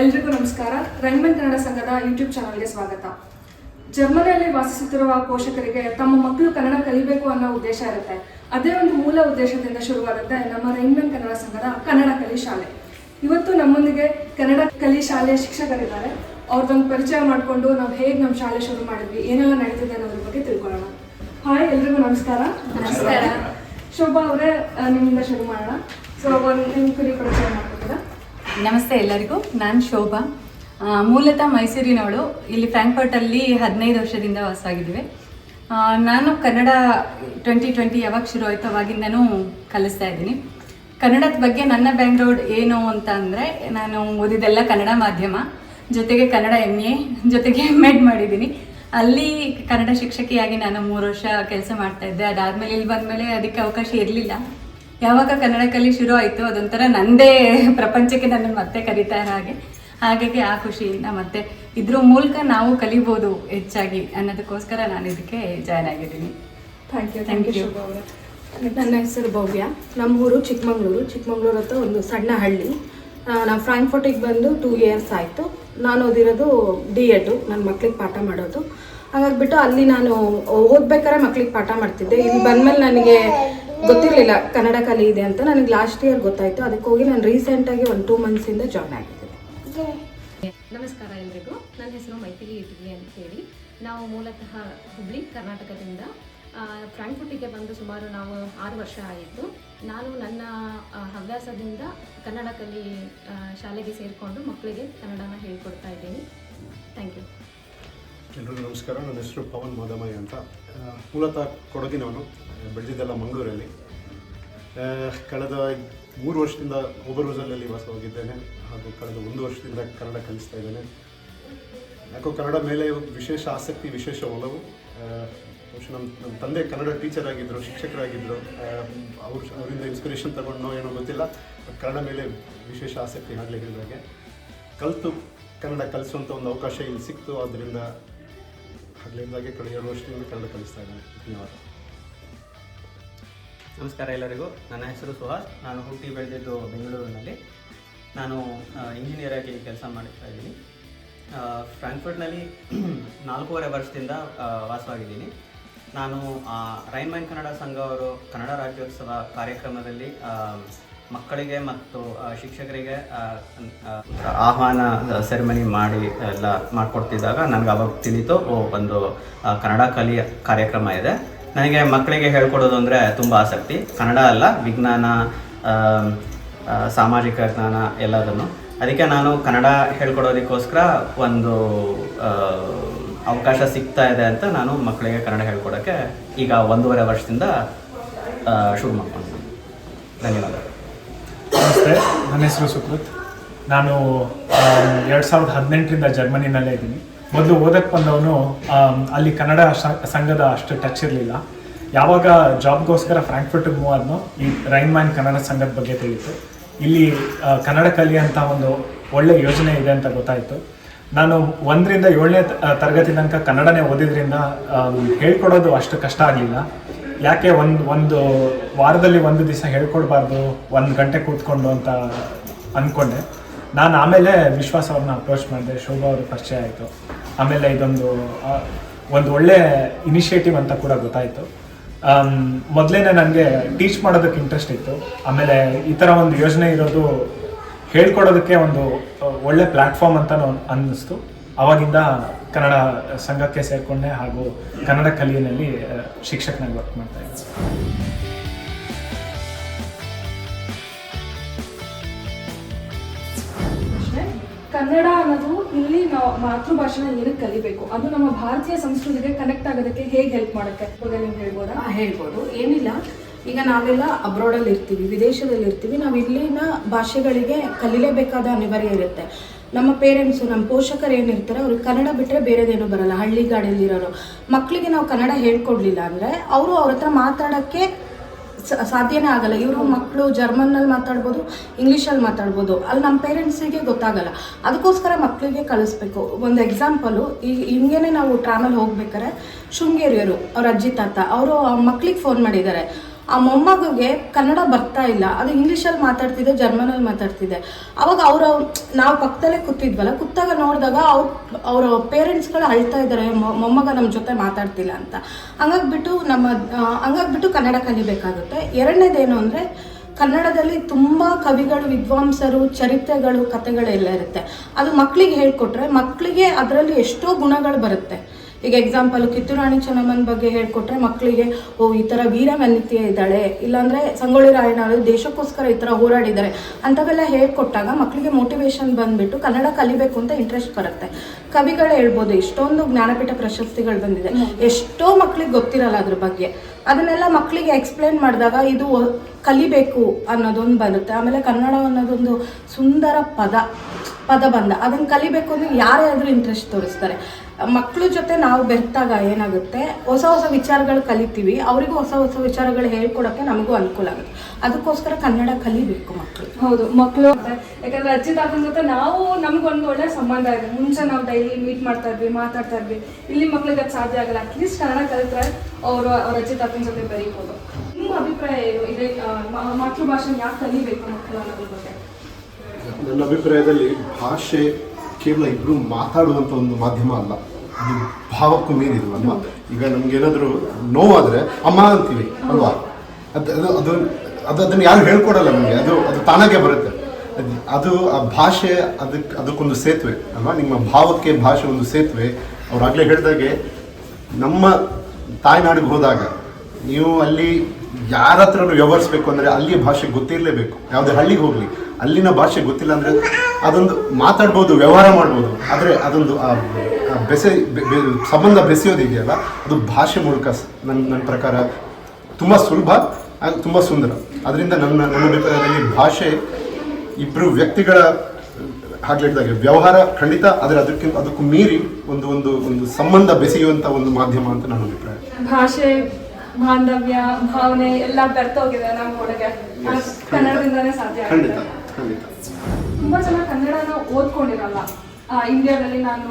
ಎಲ್ರಿಗೂ ನಮಸ್ಕಾರ. ರೈನ್ಮನ್ ಕನ್ನಡ ಸಂಘದ ಯೂಟ್ಯೂಬ್ ಚಾನಲ್ಗೆ ಸ್ವಾಗತ. ಜರ್ಮನಿಯಲ್ಲಿ ವಾಸಿಸುತ್ತಿರುವ ಪೋಷಕರಿಗೆ ತಮ್ಮ ಮಕ್ಕಳು ಕನ್ನಡ ಕಲಿಬೇಕು ಅನ್ನೋ ಉದ್ದೇಶ ಇರುತ್ತೆ. ಅದೇ ಒಂದು ಮೂಲ ಉದ್ದೇಶದಿಂದ ಶುರುವಾಗುತ್ತೆ ನಮ್ಮ ರೈನ್ಮನ್ ಕನ್ನಡ ಸಂಘದ ಕನ್ನಡ ಕಲಿ ಶಾಲೆ. ಇವತ್ತು ನಮ್ಮೊಂದಿಗೆ ಕನ್ನಡ ಕಲಿ ಶಾಲೆಯ ಶಿಕ್ಷಕರಿದ್ದಾರೆ. ಅವ್ರದ್ದೊಂದು ಪರಿಚಯ ಮಾಡಿಕೊಂಡು ನಾವು ಹೇಗೆ ನಮ್ಮ ಶಾಲೆ ಶುರು ಮಾಡಿದ್ವಿ ಏನೆಲ್ಲ ನಡೀತಿದೆ ಅನ್ನೋದ್ರ ಬಗ್ಗೆ ತಿಳ್ಕೊಳ್ಳೋಣ. ಹಾಯ್ ಎಲ್ರಿಗೂ ನಮಸ್ಕಾರ. ನಮಸ್ಕಾರ. ಶೋಭಾ ಅವರೇ ನಿಮ್ಮಿಂದ ಶುರು ಮಾಡೋಣ. ಸೊ ಒಂದು ನಿಮ್ಮ ಕುರಿ ಪರಿಚಯ ಮಾಡ್ಕೊತೀರಾ? ನಮಸ್ತೆ ಎಲ್ಲರಿಗೂ, ನಾನು ಶೋಭಾ. ಮೂಲತಃ ಮೈಸೂರಿನವಳು. ಇಲ್ಲಿ ಫ್ರಾಂಕ್ಫರ್ಟಲ್ಲಿ ಹದಿನೈದು ವರ್ಷದಿಂದ ವಾಸವಾಗಿದ್ದೀವಿ. ನಾನು ಕನ್ನಡ ಟ್ವೆಂಟಿ ಟ್ವೆಂಟಿ ಯಾವಾಗ ಶುರು ಆಯಿತು ಅವಾಗಿಂದನೂ ಕಲಿಸ್ತಾ ಇದ್ದೀನಿ. ಕನ್ನಡದ ಬಗ್ಗೆ ನನ್ನ ಬ್ಯಾಕ್ಗ್ರೌಂಡ್ ಏನು ಅಂತ ಅಂದರೆ, ನಾನು ಓದಿದ್ದೆಲ್ಲ ಕನ್ನಡ ಮಾಧ್ಯಮ, ಜೊತೆಗೆ ಕನ್ನಡ ಎಂ ಎ ಜೊತೆಗೆ ಎಂ ಎಡ್ ಮಾಡಿದ್ದೀನಿ. ಅಲ್ಲಿ ಕನ್ನಡ ಶಿಕ್ಷಕಿಯಾಗಿ ನಾನು ಮೂರು ವರ್ಷ ಕೆಲಸ ಮಾಡ್ತಾ ಇದ್ದೆ. ಅದಾದಮೇಲೆ ಇಲ್ಲಿ ಬಂದಮೇಲೆ ಅದಕ್ಕೆ ಅವಕಾಶ ಇರಲಿಲ್ಲ. ಯಾವಾಗ ಕನ್ನಡ ಕಲಿ ಶುರು ಆಯಿತು ಅದೊಂಥರ ನಂದೇ ಪ್ರಪಂಚಕ್ಕೆ ನನ್ನನ್ನು ಮತ್ತೆ ಕರೀತಾರೆ ಹಾಗೆ. ಹಾಗಾಗಿ ಆ ಖುಷಿಯಿಂದ ಮತ್ತೆ ಇದ್ರ ಮೂಲಕ ನಾವು ಕಲಿಬೋದು ಹೆಚ್ಚಾಗಿ ಅನ್ನೋದಕ್ಕೋಸ್ಕರ ನಾನು ಇದಕ್ಕೆ ಜಾಯ್ನ್ ಆಗಿದ್ದೀನಿ. Thank you thank you. ನನ್ನ ಹೆಸರು ಭವ್ಯ. ನಮ್ಮ ಊರು ಚಿಕ್ಕಮಂಗ್ಳೂರು. ಚಿಕ್ಕಮಂಗ್ಳೂರು ಹತ್ರ ಒಂದು ಸಣ್ಣ ಹಳ್ಳಿ ನಾನು ಫ್ರಾಂಕ್ಫರ್ಟಿಗೆ ಬಂದು ಟೂ ಇಯರ್ಸ್ ಆಯಿತು. ನಾನು ಓದಿರೋದು ಡಿ ಎಡು ನನ್ನ ಮಕ್ಳಿಗೆ ಪಾಠ ಮಾಡೋದು. ಹಾಗಾಗಿಬಿಟ್ಟು ಅಲ್ಲಿ ನಾನು ಓದ್ಬೇಕಾದ್ರೆ ಮಕ್ಳಿಗೆ ಪಾಠ ಮಾಡ್ತಿದ್ದೆ. ಇಲ್ಲಿ ಬಂದಮೇಲೆ ನನಗೆ ಗೊತ್ತಿರಲಿಲ್ಲ ಕನ್ನಡ ಕಲಿ ಇದೆ ಅಂತ. ನನಗೆ ಲಾಸ್ಟ್ ಇಯರ್ ಗೊತ್ತಾಯಿತು. ಅದಕ್ಕೆ ಹೋಗಿ ನಾನು ರೀಸೆಂಟಾಗಿ ಒಂದು ಟೂ ಮಂತ್ಸಿಂದ ಜಾಯ್ನ್ ಆಗಿದ್ದೀನಿ. ನಮಸ್ಕಾರ ಎಲ್ರಿಗೂ. ನನ್ನ ಹೆಸರು ಮೈಥಿಲಿ ಇಟ್ಗಿ ಅಂತ ಹೇಳಿ. ನಾವು ಮೂಲತಃ ಹುಬ್ಳಿ ಕರ್ನಾಟಕದಿಂದ ಫ್ರಾಂಕ್ಫುಟಿಗೆ ಬಂದು ಸುಮಾರು ನಾವು ಆರು ವರ್ಷ ಆಯಿತು. ನಾನು ನನ್ನ ಹವ್ಯಾಸದಿಂದ ಕನ್ನಡ ಕಲಿ ಶಾಲೆಗೆ ಸೇರಿಕೊಂಡು ಮಕ್ಕಳಿಗೆ ಕನ್ನಡನ ಹೇಳಿಕೊಡ್ತಾ ಇದ್ದೀನಿ. ಥ್ಯಾಂಕ್ ಯು ಎಲ್ರಿಗೂ ನಮಸ್ಕಾರ. ನನ್ನ ಹೆಸರು ಪವನ್ ಮಾದಮಯ್ಯ ಅಂತ. ಮೂಲತಃ ಕೊಡಗಿನವನು. ಬೆಳೆದಿದ್ದೆಲ್ಲ ಮಂಗಳೂರಲ್ಲಿ. ಕಳೆದ ಮೂರು ವರ್ಷದಿಂದ ಓಬರ್ವೂಸಲ್ಲಿ ವಾಸವಾಗಿದ್ದೇನೆ ಹಾಗೂ ಕಳೆದ ಒಂದು ವರ್ಷದಿಂದ ಕನ್ನಡ ಕಲಿಸ್ತಾ ಇದ್ದೇನೆ. ಯಾಕೋ ಕನ್ನಡ ಮೇಲೆ ವಿಶೇಷ ಆಸಕ್ತಿ, ವಿಶೇಷ ಒಲವು. ಬಹುಶಃ ನಮ್ಮ ನಮ್ಮ ತಂದೆ ಕನ್ನಡ ಟೀಚರ್ ಆಗಿದ್ದರು ಶಿಕ್ಷಕರಾಗಿದ್ದರು ಅವ್ರ, ಅವರಿಂದ ಇನ್ಸ್ಪಿರೇಷನ್ ತಗೊಂಡೋ ಏನೋ ಗೊತ್ತಿಲ್ಲ. ಕನ್ನಡ ಮೇಲೆ ವಿಶೇಷ ಆಸಕ್ತಿ ಆಗಲಿ ಹೇಳಿದಾಗೆ ಕಲಿತು ಕನ್ನಡ ಕಲಿಸುವಂಥ ಒಂದು ಅವಕಾಶ ಇಲ್ಲಿ ಸಿಕ್ತು. ಆದ್ದರಿಂದ ಹಗಲಿಂದಾಗೆ ಕಳೆದ ಎರಡು ವರ್ಷದಿಂದ ಕನ್ನಡ ಕಲಿಸ್ತಾ ಇದ್ದೇನೆ. ಧನ್ಯವಾದ. ನಮಸ್ಕಾರ ಎಲ್ಲರಿಗೂ. ನನ್ನ ಹೆಸರು ಸುಹಾಸ್. ನಾನು ಹುಟ್ಟಿ ಬೆಳೆದಿದ್ದು ಬೆಂಗಳೂರಿನಲ್ಲಿ. ನಾನು ಇಂಜಿನಿಯರ್ ಆಗಿ ಕೆಲಸ ಮಾಡ್ತಾ ಇದ್ದೀನಿ. ಫ್ರಾಂಕ್ಫರ್ಟ್ನಲ್ಲಿ ನಾಲ್ಕೂವರೆ ವರ್ಷದಿಂದ ವಾಸವಾಗಿದ್ದೀನಿ. ನಾನು ರೈನ್ಮೈನ್ ಕನ್ನಡ ಸಂಘ ಅವರು ಕನ್ನಡ ರಾಜ್ಯೋತ್ಸವ ಕಾರ್ಯಕ್ರಮದಲ್ಲಿ ಮಕ್ಕಳಿಗೆ ಮತ್ತು ಶಿಕ್ಷಕರಿಗೆ ಆಹ್ವಾನ ಸೆರೆಮನಿ ಮಾಡಿ, ಎಲ್ಲ ಮಾಡಿಕೊಡ್ತಿದ್ದಾಗ ನನಗೆ ಅವಾಗ ತಿಳಿತು ಒಂದು ಕನ್ನಡ ಕಲಿಯ ಕಾರ್ಯಕ್ರಮ ಇದೆ. ನನಗೆ ಮಕ್ಕಳಿಗೆ ಹೇಳ್ಕೊಡೋದು ಅಂದರೆ ತುಂಬ ಆಸಕ್ತಿ. ಕನ್ನಡ ಅಲ್ಲ, ವಿಜ್ಞಾನ ಸಾಮಾಜಿಕ ಜ್ಞಾನ ಎಲ್ಲದನ್ನು. ಅದಕ್ಕೆ ನಾನು ಕನ್ನಡ ಹೇಳ್ಕೊಡೋದಕ್ಕೋಸ್ಕರ ಒಂದು ಅವಕಾಶ ಸಿಗ್ತಾ ಇದೆ ಅಂತ ನಾನು ಮಕ್ಕಳಿಗೆ ಕನ್ನಡ ಹೇಳ್ಕೊಡೋಕ್ಕೆ ಈಗ ಒಂದೂವರೆ ವರ್ಷದಿಂದ ಶುರು ಮಾಡ್ಕೊಂಡಿದ್ದೀನಿ. ಧನ್ಯವಾದ. ನಮಸ್ತೆ, ನನ್ನ ಹೆಸರು ಸುಕೃತ್. ನಾನು ಎರಡು ಸಾವಿರದ ಹದಿನೆಂಟರಿಂದ ಜರ್ಮನಿನಲ್ಲೇ ಇದ್ದೀನಿ. ಮೊದಲು ಓದಕ್ಕೆ ಬಂದವನು ಅಲ್ಲಿ ಕನ್ನಡ ಸಂಘದ ಅಷ್ಟು ಟಚ್ ಇರಲಿಲ್ಲ. ಯಾವಾಗ ಜಾಬ್ಗೋಸ್ಕರ ಫ್ರಾಂಕ್ಫರ್ಟಿಗೆ ಮೂವ್ ಆದ್ನೋ, ಈ ರೈನ್ ಮ್ಯಾನ್ ಕನ್ನಡ ಸಂಘದ ಬಗ್ಗೆ ತಿಳಿತು. ಇಲ್ಲಿ ಕನ್ನಡ ಕಲಿ ಅಂತ ಒಂದು ಒಳ್ಳೆ ಯೋಜನೆ ಇದೆ ಅಂತ ಗೊತ್ತಾಯಿತು. ನಾನು ಒಂದರಿಂದ ಏಳನೇ ತರಗತಿ ತನಕ ಕನ್ನಡನೇ ಓದಿದ್ರಿಂದ ಹೇಳ್ಕೊಡೋದು ಅಷ್ಟು ಕಷ್ಟ ಆಗಲಿಲ್ಲ. ಯಾಕೆ ಒಂದು ಒಂದು ವಾರದಲ್ಲಿ ಒಂದು ದಿವಸ ಹೇಳ್ಕೊಡ್ಬಾರ್ದು, ಒಂದು ಗಂಟೆ ಕೂತ್ಕೊಂಡು ಅಂತ ಅಂದ್ಕೊಂಡೆ ನಾನು ಆಮೇಲೆ ವಿಶ್ವಾಸ ಅವ್ರನ್ನ ಅಪ್ರೋಚ್ ಮಾಡಿದೆ, ಶೋಭಾ ಅವ್ರ ಪರಿಚಯ ಆಯಿತು. ಆಮೇಲೆ ಇದೊಂದು ಒಂದು ಒಳ್ಳೆ ಇನಿಷಿಯೇಟಿವ್ ಅಂತ ಕೂಡ ಗೊತ್ತಾಯಿತು. ಮೊದಲೇನೆ ನನಗೆ ಟೀಚ್ ಮಾಡೋದಕ್ಕೆ ಇಂಟ್ರೆಸ್ಟ್ ಇತ್ತು. ಆಮೇಲೆ ಈ ಥರ ಒಂದು ಯೋಜನೆ ಇರೋದು ಹೇಳ್ಕೊಡೋದಕ್ಕೆ ಒಂದು ಒಳ್ಳೆ ಪ್ಲ್ಯಾಟ್ಫಾರ್ಮ್ ಅಂತ ಅನ್ನಿಸ್ತು. ಅವಾಗಿಂದ ಕನ್ನಡ ಸಂಘಕ್ಕೆ ಸೇರಿಕೊಂಡೆ ಹಾಗೂ ಕನ್ನಡ ಕಲಿಯಲ್ಲಿ ಶಿಕ್ಷಕನಾಗಿ ವರ್ಕ್ ಮಾಡ್ತಾ ಇದ್ದೆ. ಕನ್ನಡ ಅನ್ನೋದು ಇಲ್ಲಿ ನಾವು ಮಾತೃಭಾಷೆನ ಏನಕ್ಕೆ ಕಲಿಬೇಕು? ಅದು ನಮ್ಮ ಭಾರತೀಯ ಸಂಸ್ಕೃತಿಗೆ ಕನೆಕ್ಟ್ ಆಗೋದಕ್ಕೆ ಹೇಗೆ ಹೆಲ್ಪ್ ಮಾಡುತ್ತೆ? ಬಗ್ಗೆ ನೀವು ಹೇಳ್ಬೋದಾ? ಹೇಳ್ಬೋದು. ಏನಿಲ್ಲ. ಈಗ ನಾವೆಲ್ಲ ಅಬ್ರಾಡಲ್ಲಿ ಇರ್ತೀವಿ, ವಿದೇಶದಲ್ಲಿ ಇರ್ತೀವಿ. ನಾವು ಇಲ್ಲಿನ ಭಾಷೆಗಳಿಗೆ ಕಲಿಲೇಬೇಕಾದ ಅನಿವಾರ್ಯ ಇರುತ್ತೆ. ನಮ್ಮ ಪೇರೆಂಟ್ಸು ನಮ್ಮ ಪೋಷಕರು ಏನಿರ್ತಾರೆ ಅವ್ರಿಗೆ ಕನ್ನಡ ಬಿಟ್ಟರೆ ಬೇರೆದೇನೂ ಬರಲ್ಲ. ಹಳ್ಳಿ ಗಾಡಿಯಲ್ಲಿರೋರು ಮಕ್ಕಳಿಗೆ ನಾವು ಕನ್ನಡ ಹೇಳ್ಕೊಡ್ಲಿಲ್ಲ ಅಂದರೆ, ಅವರು ಅವ್ರ ಹತ್ರ ಮಾತಾಡೋಕ್ಕೆ ಸಾಧ್ಯನೇ ಆಗಲ್ಲ. ಇವರು ಮಕ್ಕಳು ಜರ್ಮನ್ನಲ್ಲಿ ಮಾತಾಡ್ಬೋದು, ಇಂಗ್ಲೀಷಲ್ಲಿ ಮಾತಾಡ್ಬೋದು. ಅಲ್ಲಿ ನಮ್ಮ ಪೇರೆಂಟ್ಸಿಗೆ ಗೊತ್ತಾಗಲ್ಲ. ಅದಕ್ಕೋಸ್ಕರ ಮಕ್ಕಳಿಗೆ ಕಳಿಸ್ಬೇಕು. ಒಂದು ಎಕ್ಸಾಂಪಲು ಈ ಹಿಂಗೇನೆ ನಾವು ಟ್ರಾವೆಲ್ ಹೋಗ್ಬೇಕಾರೆ ಶೃಂಗೇರಿಯವರು ಅವ್ರ ಅಜ್ಜಿ, ತಾತ, ಅವರು ಮಕ್ಕಳಿಗೆ ಫೋನ್ ಮಾಡಿದ್ದಾರೆ. ಆ ಮೊಮ್ಮಗುಗೆ ಕನ್ನಡ ಬರ್ತಾ ಇಲ್ಲ. ಅದು ಇಂಗ್ಲೀಷಲ್ಲಿ ಮಾತಾಡ್ತಿದ್ದೆ ಜರ್ಮನಲ್ಲಿ ಮಾತಾಡ್ತಿದ್ದೆ ಅವಾಗ ಅವರ ನಾವು ಪಕ್ಕದಲ್ಲೇ ಕೂತಿದ್ವಲ್ಲ, ಕೂತಾಗ ನೋಡಿದಾಗ ಅವ್ರ, ಅವರ ಪೇರೆಂಟ್ಸ್ಗಳು ಅಳ್ತಾ ಇದ್ದಾರೆ ಮೊಮ್ಮಗ ನಮ್ಮ ಜೊತೆ ಮಾತಾಡ್ತಿಲ್ಲ ಅಂತ. ಹಂಗಾಗ್ಬಿಟ್ಟು ನಮ್ಮ ಹಂಗಾಗಿ ಹಂಗಾಗ್ಬಿಟ್ಟು ಕನ್ನಡ ಕಲಿಬೇಕಾಗುತ್ತೆ. ಎರಡನೇದೇನು ಅಂದರೆ, ಕನ್ನಡದಲ್ಲಿ ತುಂಬ ಕವಿಗಳು, ವಿದ್ವಾಂಸರು, ಚರಿತ್ರೆಗಳು, ಕಥೆಗಳೆಲ್ಲ ಇರುತ್ತೆ. ಅದು ಮಕ್ಕಳಿಗೆ ಹೇಳ್ಕೊಟ್ರೆ ಮಕ್ಕಳಿಗೆ ಅದರಲ್ಲಿ ಎಷ್ಟೋ ಗುಣಗಳು ಬರುತ್ತೆ. ಈಗ ಎಕ್ಸಾಂಪಲ್ ಕಿತ್ತೂರು ರಾಣಿ ಚೆನ್ನಮ್ಮನ ಬಗ್ಗೆ ಹೇಳ್ಕೊಟ್ರೆ ಮಕ್ಕಳಿಗೆ ಓ, ಈ ಥರ ವೀರಮನಿತ್ಯ ಇದ್ದಾಳೆ, ಇಲ್ಲಾಂದರೆ ಸಂಗೊಳ್ಳಿ ರಾಯಣ್ಣವರು ದೇಶಕ್ಕೋಸ್ಕರ ಈ ಥರ ಹೋರಾಡಿದ್ದಾರೆ ಅಂಥವೆಲ್ಲ ಹೇಳ್ಕೊಟ್ಟಾಗ ಮಕ್ಕಳಿಗೆ ಮೋಟಿವೇಶನ್ ಬಂದುಬಿಟ್ಟು ಕನ್ನಡ ಕಲಿಬೇಕು ಅಂತ ಇಂಟ್ರೆಸ್ಟ್ ಬರುತ್ತೆ. ಕವಿಗಳು ಹೇಳ್ಬೋದು ಎಷ್ಟೊಂದು ಜ್ಞಾನಪೀಠ ಪ್ರಶಸ್ತಿಗಳು ಬಂದಿದೆ. ಎಷ್ಟೋ ಮಕ್ಕಳಿಗೆ ಗೊತ್ತಿರಲ್ಲ ಅದ್ರ ಬಗ್ಗೆ. ಅದನ್ನೆಲ್ಲ ಮಕ್ಕಳಿಗೆ ಎಕ್ಸ್ಪ್ಲೇನ್ ಮಾಡಿದಾಗ ಇದು ಕಲಿಬೇಕು ಅನ್ನೋದೊಂದು ಬರುತ್ತೆ. ಆಮೇಲೆ ಕನ್ನಡ ಅನ್ನೋದೊಂದು ಸುಂದರ ಪದ ಪದ ಬಂದ ಅದನ್ನು ಕಲಿಬೇಕು ಅಂದರೆ ಯಾರೇ ಆದರೂ ಇಂಟ್ರೆಸ್ಟ್ ತೋರಿಸ್ತಾರೆ. ಮಕ್ಕಳ ಜೊತೆ ನಾವು ಬೆರ್ತಾಗ ಏನಾಗುತ್ತೆ? ಹೊಸ ಹೊಸ ವಿಚಾರಗಳು ಕಲಿತೀವಿ. ಅವರಿಗೂ ಹೊಸ ಹೊಸ ವಿಚಾರಗಳು ಹೇಳ್ಕೊಡೋಕ್ಕೆ ನಮಗೂ ಅನುಕೂಲ ಆಗುತ್ತೆ. ಅದಕ್ಕೋಸ್ಕರ ಕನ್ನಡ ಕಲಿಬೇಕು ಮಕ್ಕಳು ಹೌದು ಮಕ್ಕಳು ಯಾಕಂದ್ರೆ ಅಜ್ಜಿ ತಾತನ ಜೊತೆ ನಾವು ನಮ್ಗೊಂದು ಒಳ್ಳೆ ಸಂಬಂಧ ಇದೆ. ಮುಂಚೆ ನಾವು ಡೈಲಿ ಮೀಟ್ ಮಾಡ್ತಾ ಇದ್ವಿ ಮಾತಾಡ್ತಾ ಇದ್ವಿ. ಇಲ್ಲಿ ಮಕ್ಳಿಗೆ ಅದು ಸಾಧ್ಯ ಆಗಲ್ಲ. ಅಟ್ಲೀಸ್ಟ್ ಕನ್ನಡ ಕಲಿತ್ರೆ ಅವರು ಅವ್ರ ಅಜ್ಜಿ ತಾತನ ಜೊತೆ ಬೆರೀಬೋದು. ನಿಮ್ಮ ಅಭಿಪ್ರಾಯ ಏನು? ಇದೆ ಮಾತೃಭಾಷೆ ಯಾಕೆ ಕಲಿಬೇಕು ಮಕ್ಕಳು ಅನ್ನೋದ್ರ ಬಗ್ಗೆ? ನನ್ನ ಅಭಿಪ್ರಾಯದಲ್ಲಿ ಭಾಷೆ ಕೇವಲ ಇಬ್ಬರು ಮಾತಾಡುವಂಥ ಒಂದು ಮಾಧ್ಯಮ ಅಲ್ಲ. ಅದು ಭಾವಕ್ಕೂ ಮೀರಿದು ಅಲ್ವಾ? ಈಗ ನಮ್ಗೇನಾದರೂ ನೋವಾದರೆ, ಅಮ್ಮ ಅಂತೀವಿ, ಅಲ್ವಾ? ಅದು ಅದು ಅದು ಅದು ಅದನ್ನು ಯಾರು ಹೇಳ್ಕೊಡಲ್ಲ ನಮಗೆ. ಅದು ಅದು ತಾನಾಗೆ ಬರುತ್ತೆ. ಅದು ಆ ಭಾಷೆ ಅದಕ್ಕೆ ಅದಕ್ಕೊಂದು ಸೇತುವೆ, ಅಲ್ವಾ? ನಿಮ್ಮ ಭಾವಕ್ಕೆ ಭಾಷೆ ಒಂದು ಸೇತುವೆ. ಅವ್ರು ಆಗಲೇ ಹೇಳಿದಾಗೆ, ನಮ್ಮ ತಾಯ್ನಾಡಿಗೆ ಹೋದಾಗ ನೀವು ಅಲ್ಲಿ ಯಾರ ಹತ್ರನೂ ವ್ಯವಹರಿಸ್ಬೇಕು ಅಂದರೆ ಅಲ್ಲಿಯ ಭಾಷೆ ಗೊತ್ತಿರಲೇಬೇಕು. ಯಾವುದೇ ಹಳ್ಳಿಗೆ ಹೋಗಲಿ, ಅಲ್ಲಿನ ಭಾಷೆ ಗೊತ್ತಿಲ್ಲ ಅಂದರೆ ಅದೊಂದು ಮಾತಾಡ್ಬೋದು, ವ್ಯವಹಾರ ಮಾಡ್ಬೋದು. ಆದರೆ ಅದೊಂದು ಆ ಬೆಸೆ ಸಂಬಂಧ ಬೆಸೆಯೋದಿದೆಯಲ್ಲ ಅದು ಭಾಷೆ ಮೂಲಕ ನನ್ನ ನನ್ನ ಪ್ರಕಾರ ತುಂಬ ಸುಲಭ ಆ್ಯಂಡ್ ತುಂಬ ಸುಂದರ. ಅದರಿಂದ ನನ್ನ ನನ್ನ ಅಭಿಪ್ರಾಯದಲ್ಲಿ ಭಾಷೆ ಇಬ್ಬರು ವ್ಯಕ್ತಿಗಳ ಹಾಗೆ ವ್ಯವಹಾರ ಖಂಡಿತ ಆದರೆ ಅದಕ್ಕಿಂತ ಅದಕ್ಕೂ ಮೀರಿ ಒಂದು ಒಂದು ಒಂದು ಸಂಬಂಧ ಬೆಸೆಯುವಂಥ ಒಂದು ಮಾಧ್ಯಮ ಅಂತ ನನ್ನ ಅಭಿಪ್ರಾಯ. ಭಾಷೆ ಬಾಂಧವ್ಯ ಭಾವನೆ ಎಲ್ಲ ಬೆರ್ತೋಗಿದೆ ನಮ್ಮ ಒಳಗೆ ಕನ್ನಡದಿಂದಾನೇ ಸಾಧ್ಯ ಖಂಡಿತ ಖಂಡಿತ. ತುಂಬಾ ಜನ ಕನ್ನಡನ ಓದ್ಕೊಂಡಿರಲ್ಲ. ಇಂಡಿಯಾದಲ್ಲಿ ನಾನು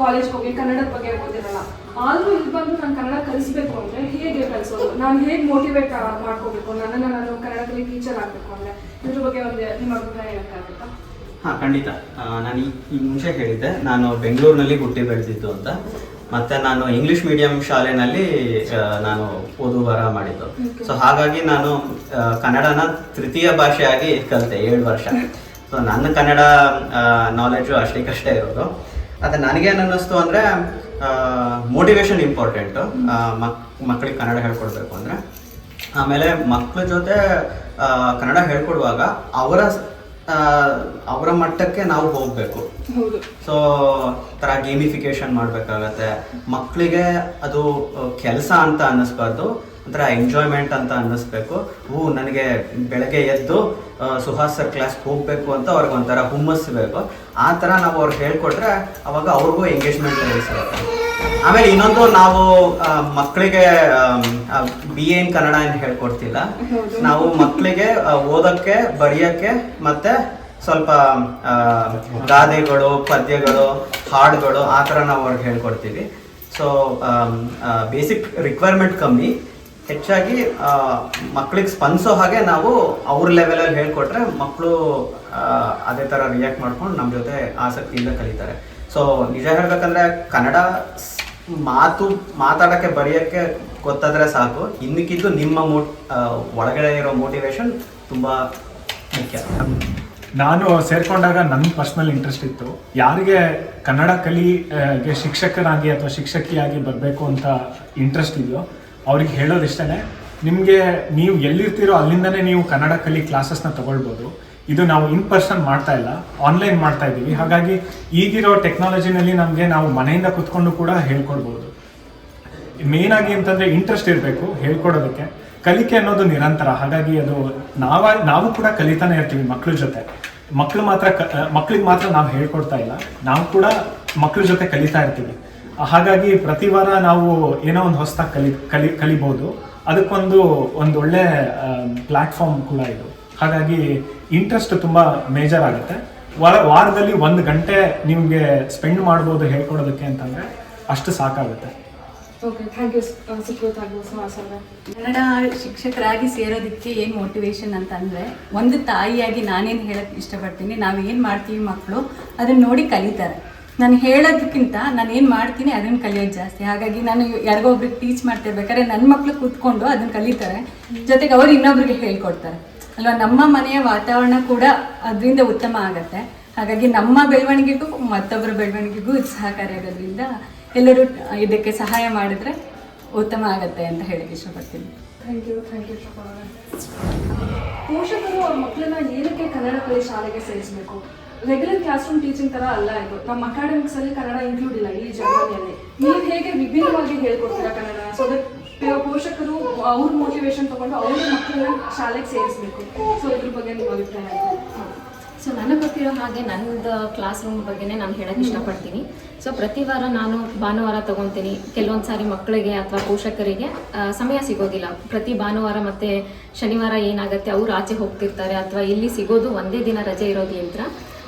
ಕಾಲೇಜ್ ಹೋಗಿ ಕನ್ನಡದ ಬಗ್ಗೆ ಓದಿರಲ್ಲ. ಆದರೂ ಇಲ್ಲಿ ಬಂದು ನಾನು ಕನ್ನಡ ಕಲಿಸ್ಬೇಕು ಅಂದರೆ ಹೇಗೆ ಕಲಿಸೋದು? ನಾನು ಹೇಗೆ ಮೋಟಿವೇಟ್ ಮಾಡ್ಕೋಬೇಕು? ನನ್ನನ್ನು ನಾನು ಕನ್ನಡದಲ್ಲಿ ಟೀಚರ್ ಆಗಬೇಕು ಅಂದರೆ ಇದ್ರ ಬಗ್ಗೆ ಒಂದು ನಿಮ್ಮ ಅಭಿಪ್ರಾಯ ಹೇಳ್ತಾ ಹಾಂ ಖಂಡಿತ. ನಾನು ಈ ಮುಂಚೆ ಹೇಳಿದ್ದೆ. ನಾನು ಬೆಂಗಳೂರಿನಲ್ಲಿ ಹುಟ್ಟಿ ಬೆಳೆದಿದ್ದು ಅಂತ. ಮತ್ತೆ ನಾನು ಇಂಗ್ಲಿಷ್ ಮೀಡಿಯಂ ಶಾಲೆನಲ್ಲಿ ನಾನು ಓದು ಬರ ಮಾಡಿದ್ದು. ಸೊ ಹಾಗಾಗಿ ನಾನು ಕನ್ನಡನ ತೃತೀಯ ಭಾಷೆಯಾಗಿ ಕಲಿತೆ ಏಳು ವರ್ಷ. ಸೊ ನನ್ನ ಕನ್ನಡ ನಾಲೆಜು ಅಷ್ಟಕ್ಕಷ್ಟೇ ಇರೋದು. ಅದು ನನಗೇನು ಅನ್ನಿಸ್ತು ಅಂದರೆ ಮೋಟಿವೇಶನ್ ಇಂಪಾರ್ಟೆಂಟು ಮಕ್ ಮಕ್ಕಳಿಗೆ ಕನ್ನಡ ಹೇಳ್ಕೊಡ್ಬೇಕು ಅಂದರೆ ಆಮೇಲೆ ಮಕ್ಕಳ ಜೊತೆ ಕನ್ನಡ ಹೇಳ್ಕೊಡುವಾಗ ಅವರ ಅವರ ಮಟ್ಟಕ್ಕೆ ನಾವು ಹೋಗಬೇಕು. ಸೊ ಥರ ಗೇಮಿಫಿಕೇಶನ್ ಮಾಡಬೇಕಾಗತ್ತೆ. ಮಕ್ಕಳಿಗೆ ಅದು ಕೆಲಸ ಅಂತ ಅನ್ನಿಸ್ಬಾರ್ದು. ಒಂಥರ ಎಂಜಾಯ್ಮೆಂಟ್ ಅಂತ ಅನ್ನಿಸ್ಬೇಕು. ಹೂ ನನಗೆ ಬೆಳಗ್ಗೆ ಎದ್ದು ಸುಹಾಸ್ ಸರ್ ಕ್ಲಾಸ್ಗೆ ಹೋಗಬೇಕು ಅಂತ ಅವ್ರಿಗೆ ಒಂಥರ ಹುಮ್ಮಸ್ಬೇಕು ಆ ಥರ ನಾವು ಅವ್ರಿಗೆ ಹೇಳ್ಕೊಟ್ರೆ ಅವಾಗ ಅವ್ರಿಗೂ ಎಂಗೇಜ್ಮೆಂಟ್ ಸಿಗುತ್ತೆ. ಆಮೇಲೆ ಇನ್ನೊಂದು ನಾವು ಮಕ್ಕಳಿಗೆ ಬಿ ಎನ್ ಕನ್ನಡ ಏನು ಹೇಳ್ಕೊಡ್ತಿಲ್ಲ. ನಾವು ಮಕ್ಕಳಿಗೆ ಓದೋಕ್ಕೆ ಓದಕ್ಕೆ ಮತ್ತು ಸ್ವಲ್ಪ ಗಾದೆಗಳು ಪದ್ಯಗಳು ಹಾಡುಗಳು ಆ ಥರ ನಾವು ಅವ್ರಿಗೆ ಹೇಳ್ಕೊಡ್ತೀವಿ. ಸೊ ಬೇಸಿಕ್ ರಿಕ್ವೈರ್ಮೆಂಟ್ ಕಮ್ಮಿ. ಹೆಚ್ಚಾಗಿ ಮಕ್ಕಳಿಗೆ ಸ್ಪಂದಿಸೋ ಹಾಗೆ ನಾವು ಅವ್ರ ಲೆವೆಲಲ್ಲಿ ಹೇಳ್ಕೊಟ್ರೆ ಮಕ್ಕಳು ಅದೇ ಥರ ರಿಯಾಕ್ಟ್ ಮಾಡ್ಕೊಂಡು ನಮ್ಮ ಜೊತೆ ಆಸಕ್ತಿಯಿಂದ ಕಲಿತಾರೆ. ಸೊ ನಿಜ ಹೇಳ್ಬೇಕಂದ್ರೆ ಕನ್ನಡ ಮಾತು ಮಾತಾಡೋಕ್ಕೆ ಬರೆಯೋಕ್ಕೆ ಗೊತ್ತಾದರೆ ಸಾಕು. ಇನ್ನಕ್ಕಿದ್ದು ನಿಮ್ಮ ಮೋಟ್ ಒಳಗಡೆ ಇರೋ ಮೋಟಿವೇಶನ್ ತುಂಬ ಮುಖ್ಯ. ನಾನು ಸೇರ್ಕೊಂಡಾಗ ನನ್ನ ಪರ್ಸ್ನಲ್ ಇಂಟ್ರೆಸ್ಟ್ ಇತ್ತು. ಯಾರಿಗೆ ಕನ್ನಡ ಕಲಿಗೆ ಶಿಕ್ಷಕನಾಗಿ ಅಥವಾ ಶಿಕ್ಷಕಿಯಾಗಿ ಬರಬೇಕು ಅಂತ ಇಂಟ್ರೆಸ್ಟ್ ಇದೆಯೋ ಅವ್ರಿಗೆ ಹೇಳೋದಿಷ್ಟೇ ನಿಮಗೆ ನೀವು ಎಲ್ಲಿರ್ತೀರೋ ಅಲ್ಲಿಂದನೇ ನೀವು ಕನ್ನಡ ಕಲಿ ಕ್ಲಾಸಸ್ನ ತಗೊಳ್ಬೋದು. ಇದು ನಾವು ಇನ್ ಪರ್ಸನ್ ಮಾಡ್ತಾ ಇಲ್ಲ ಆನ್ಲೈನ್ ಮಾಡ್ತಾ ಇದ್ದೀವಿ. ಹಾಗಾಗಿ ಈಗಿರೋ ಟೆಕ್ನಾಲಜಿನಲ್ಲಿ ನಮಗೆ ನಾವು ಮನೆಯಿಂದ ಕುತ್ಕೊಂಡು ಕೂಡ ಹೇಳ್ಕೊಡ್ಬೋದು. ಮೇನ್ ಆಗಿ ಅಂತಂದ್ರೆ ಇಂಟ್ರೆಸ್ಟ್ ಇರಬೇಕು ಹೇಳ್ಕೊಡೋದಕ್ಕೆ. ಕಲಿಕೆ ಅನ್ನೋದು ನಿರಂತರ. ಹಾಗಾಗಿ ಅದು ನಾವ, ನಾವು ಕೂಡ ಕಲಿತಾನೆ ಇರ್ತೀವಿ ಮಕ್ಳ ಜೊತೆ. ಮಕ್ಕಳು ಮಾತ್ರ ಮಕ್ಳಿಗೆ ಮಾತ್ರ ನಾವು ಹೇಳ್ಕೊಡ್ತಾ ಇಲ್ಲ. ನಾವು ಕೂಡ ಮಕ್ಳ ಜೊತೆ ಕಲಿತಾ ಇರ್ತೀವಿ. ಹಾಗಾಗಿ ಪ್ರತಿ ವಾರ ನಾವು ಏನೋ ಒಂದು ಹೊಸದಾಗಿ ಕಲಿ ಕಲಿ ಕಲಿಬೋದು. ಅದಕ್ಕೊಂದು ಒಂದು ಒಳ್ಳೆ ಪ್ಲಾಟ್ಫಾರ್ಮ್ ಕೂಡ ಇದು. ಹಾಗಾಗಿ ಇಂಟ್ರೆಸ್ಟ್ ತುಂಬ ಮೇಜರ್ ಆಗುತ್ತೆ. ವಾರ ವಾರದಲ್ಲಿ ಒಂದು ಗಂಟೆ ನಿಮಗೆ ಸ್ಪೆಂಡ್ ಮಾಡ್ಬೋದು ಹೇಳ್ಕೊಡೋದಕ್ಕೆ ಅಂತಂದರೆ ಅಷ್ಟು ಸಾಕಾಗುತ್ತೆ. ಕನ್ನಡ ಶಿಕ್ಷಕರಾಗಿ ಸೇರೋದಕ್ಕೆ ಏನು ಮೋಟಿವೇಶನ್ ಅಂತಂದರೆ ಒಂದು ತಾಯಿಯಾಗಿ ನಾನೇನು ಹೇಳಕ್ಕೆ ಇಷ್ಟಪಡ್ತೀನಿ ನಾವು ಏನು ಮಾಡ್ತೀವಿ ಮಕ್ಕಳು ಅದನ್ನ ನೋಡಿ ಕಲಿತಾರೆ. ನಾನು ಹೇಳೋದಕ್ಕಿಂತ ನಾನು ಏನು ಮಾಡ್ತೀನಿ ಅದನ್ನು ಕಲಿಯೋದು ಜಾಸ್ತಿ. ಹಾಗಾಗಿ ನಾನು ಯಾರಿಗೋ ಒಬ್ರಿಗೆ ಟೀಚ್ ಮಾಡ್ತಿರ್ಬೇಕಾದ್ರೆ ನನ್ನ ಮಕ್ಕಳು ಕೂತ್ಕೊಂಡು ಅದನ್ನು ಕಲಿತಾರೆ. ಜೊತೆಗೆ ಅವ್ರು ಇನ್ನೊಬ್ರಿಗೆ ಹೇಳ್ಕೊಡ್ತಾರೆ. ಅಲ್ವಾ, ನಮ್ಮ ಮನೆಯ ವಾತಾವರಣ ಕೂಡ ಅದರಿಂದ ಉತ್ತಮ ಆಗುತ್ತೆ. ಹಾಗಾಗಿ ನಮ್ಮ ಬೆಳವಣಿಗೆಗೂ ಮತ್ತೊಬ್ಬರ ಬೆಳವಣಿಗೆಗೂ ಇದು ಸಹಕಾರಿ ಆಗೋದ್ರಿಂದ ಎಲ್ಲರೂ ಇದಕ್ಕೆ ಸಹಾಯ ಮಾಡಿದ್ರೆ ಉತ್ತಮ ಆಗುತ್ತೆ ಅಂತ ಹೇಳಕ್ಕೆ ಇಷ್ಟಪಡ್ತೀನಿ. ಥ್ಯಾಂಕ್ ಯು ಥ್ಯಾಂಕ್ ಯು ಪೋಷಕರು ಅವ್ರ ಮಕ್ಕಳನ್ನ ಏನಕ್ಕೆ ಕನ್ನಡ ಶಾಲೆಗೆ ಸೇರಿಸಬೇಕು? ರೆಗ್ಯುಲರ್ ಕ್ಲಾಸ್ ರೂಮ್ ಟೀಚಿಂಗ್ ತರ ಅಲ್ಲ ಇದು. ನಮ್ಮ ಅಕಾಡೆಮಿಕ್ಸ್ ಅಲ್ಲಿ ಕನ್ನಡ ಇನ್ಕ್ಲೂಡ್ ಇಲ್ಲ ಇಲ್ಲಿ ಜರ್ಮನಿಯಲ್ಲಿ. ನೀವು ಹೇಗೆ ವಿಭಿನ್ನವಾಗಿ ಹೇಳ್ಕೊಡ್ತೀರಾ ಕನ್ನಡ? ಸೊ ದಟ್ ಪೋಷಕರು ಅವ್ರ ಮೋಟಿವೇಶನ್ ತಗೊಂಡು ಅವ್ರ ಮಕ್ಕಳನ್ನ ಶಾಲೆಗೆ ಸೇರಿಸಬೇಕು. ಸೊ ಇದ್ರ ಬಗ್ಗೆ ನಿಮ್ಮ ಅಭಿಪ್ರಾಯ? ಸೊ ನನಗೆ ಗೊತ್ತಿರೋ ಹಾಗೆ ನನ್ನದು ಕ್ಲಾಸ್ ರೂಮ್ ಬಗ್ಗೆನೇ ನಾನು ಹೇಳಕ್ಕೆ ಇಷ್ಟಪಡ್ತೀನಿ. ಸೊ ಪ್ರತಿ ವಾರ ನಾನು ಭಾನುವಾರ ತಗೊತೀನಿ. ಕೆಲವೊಂದು ಸಾರಿ ಮಕ್ಕಳಿಗೆ ಅಥವಾ ಪೋಷಕರಿಗೆ ಸಮಯ ಸಿಗೋದಿಲ್ಲ. ಪ್ರತಿ ಭಾನುವಾರ ಮತ್ತು ಶನಿವಾರ ಏನಾಗುತ್ತೆ ಅವ್ರು ಆಚೆ ಹೋಗ್ತಿರ್ತಾರೆ. ಅಥವಾ ಇಲ್ಲಿ ಸಿಗೋದು ಒಂದೇ ದಿನ ರಜೆ ಇರೋದು ಯಂತ್ರ.